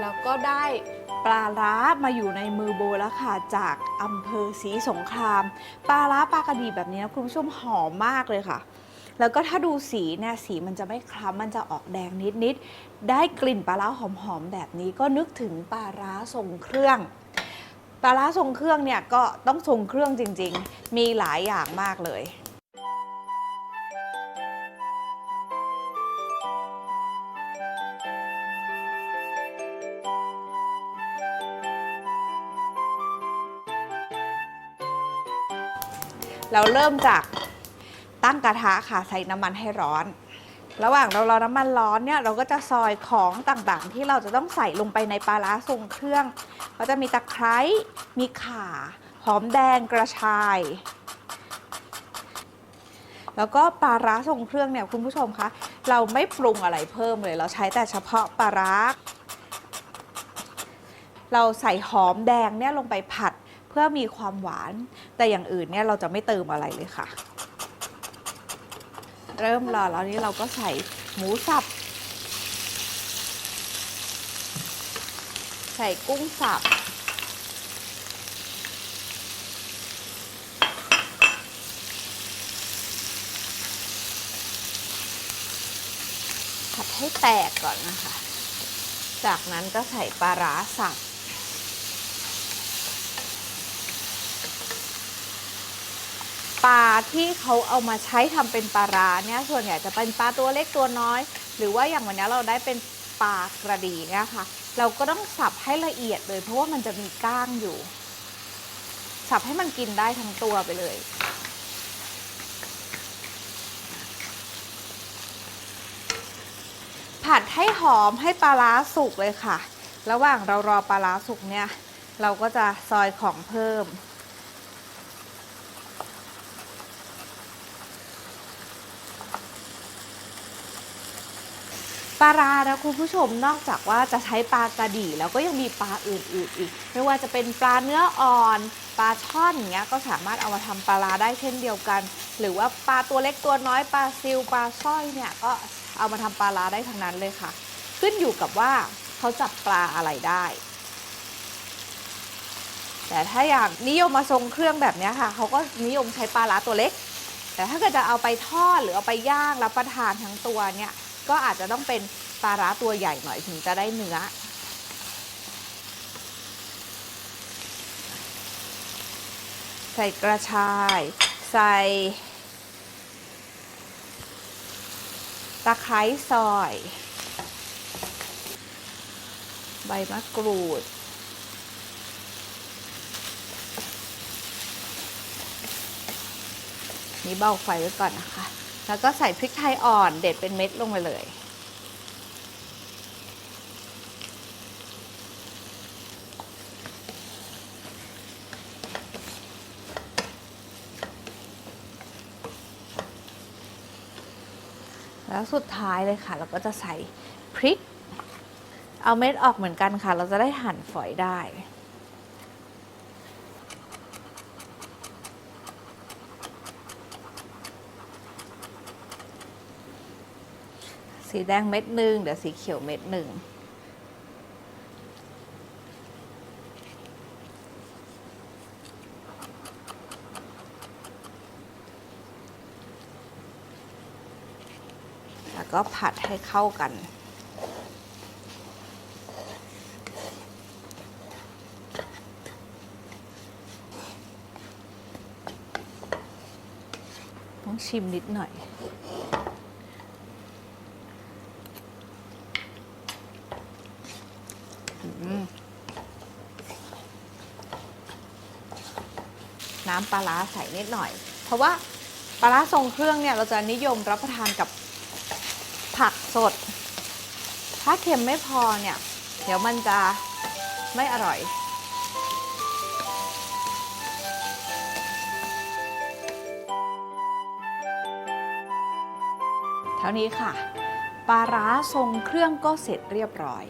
แล้วก็ได้ปลาร้ามาอยู่ในมือโบแล้วค่ะ จากอำเภอศรีสงคราม ปลาร้าปลากระดีแบบนี้นะคุณผู้ชมหอมมากเลยค่ะ แล้วก็ถ้าดูสีเนี่ยสีมันจะไม่คล้ำมันจะออกแดงนิดๆได้กลิ่นปลาร้าหอมๆแบบนี้ก็นึกถึงปลาร้าทรงเครื่องปลาร้าทรงเครื่องเนี่ยก็ต้องทรงเครื่องจริง ๆ มีหลายอย่างมากเลย เราเริ่มจากตั้งกระทะค่ะใส่น้ำมันให้ร้อน ระหว่างเรารอน้ำมันร้อนเนี่ยเราก็จะซอยของต่างๆ ที่เราจะต้องใส่ลงไปในปลาร้าทรงเครื่อง ก็จะมีตะไคร้ มีข่า หอมแดงกระชาย แล้วก็ปลาร้าทรงเครื่องเนี่ยคุณผู้ชมคะ เราไม่ปรุงอะไรเพิ่มเลย เราใช้แต่เฉพาะปลาร้า เราใส่หอมแดงเนี่ยลงไปผัด พื่อมีความหวาน แต่อย่างอื่นเนี่ยเราจะไม่เติมอะไรเลยค่ะ เริ่มรอแล้วนี้เราก็ใส่หมูสับ ใส่กุ้งสับ ผัดให้แตกก่อนนะคะ จากนั้นก็ใส่ปลาร้าสับ ปลาที่เขาเอามาใช้ทำเป็นปลาร้าเนี่ยส่วนใหญ่จะเป็นปลาตัวเล็กตัวน้อย หรือว่าอย่างวันนี้เราได้เป็นปลากระดีเนี่ยค่ะ เราก็ต้องสับให้ละเอียดเลย เพราะว่ามันจะมีก้างอยู่ สับให้มันกินได้ทั้งตัวไปเลยผัดให้หอมให้ปลาร้าสุกเลยค่ะ ระหว่างเรารอปลาร้าสุกเนี่ย เราก็จะซอยของเพิ่ม ปลาร้านะคุณผู้ชมนอกจากว่าจะใช้ปลากระดี่แล้วก็ยังมีปลาอื่นๆอีก ไม่ว่าจะเป็นปลาเนื้ออ่อน ปลาช่อนอย่างเงี้ยก็สามารถเอามาทำปลาร้าได้เช่นเดียวกัน หรือว่าปลาตัวเล็กตัวน้อยปลาซิวปลาสร้อยเนี่ยก็เอามาทำปลาร้าได้ทั้งนั้นเลยค่ะ ขึ้นอยู่กับว่าเขาจับปลาอะไรได้ แต่ถ้าอย่ากนิยมมาทรงเครื่องแบบนี้ค่ะเขาก็นิยมใช้ปลาร้าตัวเล็ก แต่ถ้าเกิดจะเอาไปทอดหรือเอาไปย่างรับประทานทั้งตัวเนี่ย ก็อาจจะต้องเป็นปลาร้าตัวใหญ่หน่อยถึงจะได้เนื้อ ใส่กระชาย ใส่ตะไคร้ซอย ใบมะกรูด นี่เบาไฟไว้ก่อนนะคะ แล้วก็ใส่พริกไทยอ่อนเด็ดเป็นเม็ดลงไปเลย แล้วสุดท้ายเลยค่ะ เราก็จะใส่พริก เอาเม็ดออกเหมือนกันค่ะ เราจะได้หั่นฝอยได้ สีแดงเม็ดหนึ่งเดี๋ยวสีเขียวเม็ดหนึ่งแล้วก็ผัดให้เข้ากันต้องชิมนิดหน่อย อืม น้ำปลาร้าใส่นิดหน่อย เพราะว่าปลาร้าทรงเครื่องเนี่ยเราจะนิยมรับประทานกับผักสด ถ้าเค็มไม่พอเนี่ย เดี๋ยวมันจะไม่อร่อย เท่านี้ค่ะ ปลาร้าทรงเครื่องก็เสร็จเรียบร้อย